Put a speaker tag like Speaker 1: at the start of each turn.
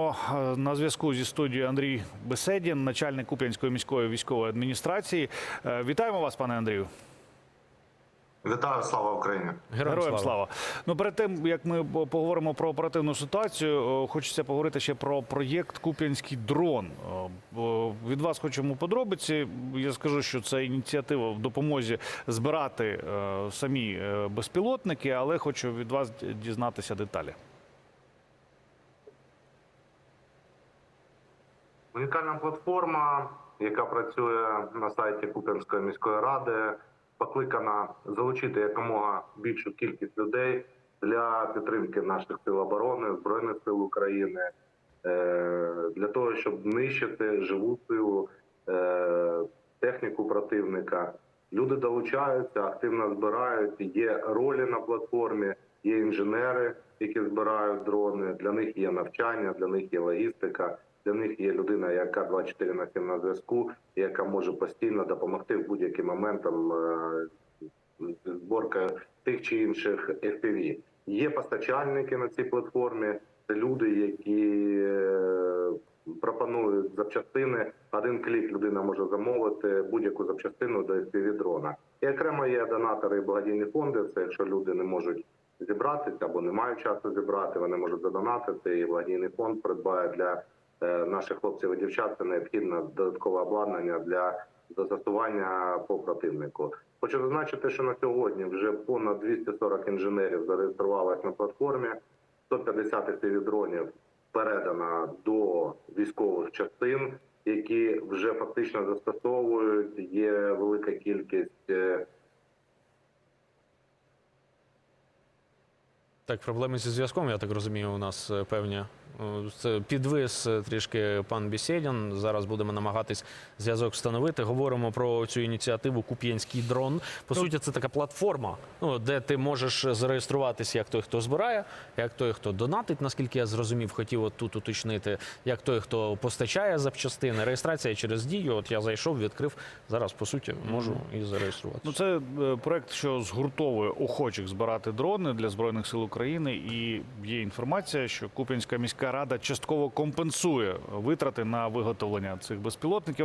Speaker 1: О, е, На зв'язку зі студією Андрій Беседін, начальник Куп'янської міської військової адміністрації. Е, Вітаємо вас, пане Андрію.
Speaker 2: Вітаю, слава Україні!
Speaker 1: Героям, слава. Ну перед тим як ми поговоримо про оперативну ситуацію, хочеться поговорити ще про проєкт Куп'янський дрон. Від вас хочемо подробиці. Я скажу, що це ініціатива в допомозі збирати е, самі безпілотники, але хочу від вас дізнатися деталі.
Speaker 2: Унікальна платформа, яка працює на сайті Куп'янської міської ради, покликана залучити якомога більшу кількість людей для підтримки наших сил оборони, збройних сил України, е, для того, щоб нищити живу силу, е, техніку противника. Люди долучаються, активно збирають. Є ролі на платформі, є інженери, які збирають дрони. Для них є навчання, для них є логістика. Для них є людина, яка 24 на 7 на зв'язку, яка може постійно допомогти в будь-який момент е, зборка тих чи інших FPV. Є постачальники на цій платформі. Це люди, які е, пропонують запчастини. Один клік людина може замовити будь-яку запчастину до FPV дрона. І окремо є донатори і благодійні фонди. Це якщо люди не можуть зібратися або не мають часу зібрати, вони можуть задонатити. І благодійний фонд придбає для е, наших хлопців і дівчат. Це необхідне додаткове обладнання для застосування по противнику. Хочу зазначити, що на сьогодні вже понад 240 інженерів зареєструвалися на платформі. 150 FPV дронів передано до військових частин, які вже фактично застосовують. Є велика кількість
Speaker 3: Так, проблеми зі зв'язком, я так розумію, у нас е, певні. Е, Це підвис е, трішки пан Бісєдін. Зараз будемо намагатись зв'язок встановити. Говоримо про цю ініціативу Куп'янський дрон. По суті, це така платформа, ну, де ти можеш зареєструватися як той, хто збирає, як той, хто донатить, наскільки я зрозумів, хотів от тут уточнити, як той, хто постачає запчастини. Реєстрація через дію. От я зайшов, відкрив. Зараз, по суті, можу і зареєструватися.
Speaker 1: Ну, це проект, що згуртовує охочих збирати дрони для збройних сил України. І є інформація, що Куп'янська міська рада частково компенсує витрати на виготовлення цих безпілотників.